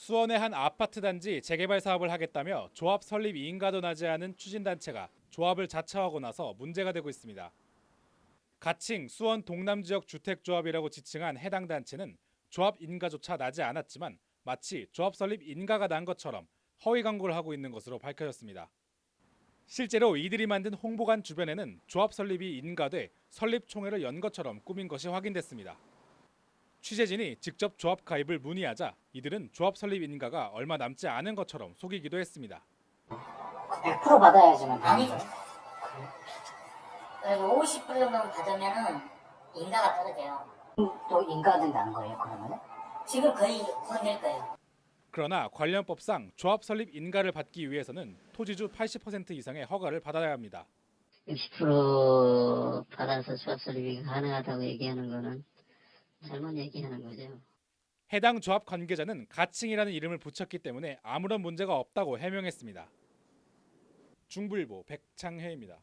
수원의 한 아파트 단지 재개발 사업을 하겠다며 조합 설립 이인가도 나지 않은 추진단체가 조합을 자처하고 나서 문제가 되고 있습니다. 가칭 수원 동남 지역 주택조합이라고 지칭한 해당 단체는 조합 인가조차 나지 않았지만 마치 조합 설립 인가가 난 것처럼 허위 광고를 하고 있는 것으로 밝혀졌습니다. 실제로 이들이 만든 홍보관 주변에는 조합 설립이 인가돼 설립 총회를 연 것처럼 꾸민 것이 확인됐습니다. 취재진이 직접 조합 가입을 문의하자 이들은 조합 설립 인가가 얼마 남지 않은 것처럼 속이기도 했습니다. 100% 받아야지만 아니죠. 그리고 50% 정도 받으면은 인가가 떨어져요. 또난 거예요 그러면? 지금 거의 손댈 거예요. 그러나 관련법상 조합 설립 인가를 받기 위해서는 토지주 80% 이상의 허가를 받아야 합니다. 60% 받아서 조합 설립이 가능하다고 얘기하는 거는 잘못 얘기하는 거죠. 해당 조합 관계자는 가칭이라는 이름을 붙였기 때문에 아무런 문제가 없다고 해명했습니다. 중부일보 백창혜입니다.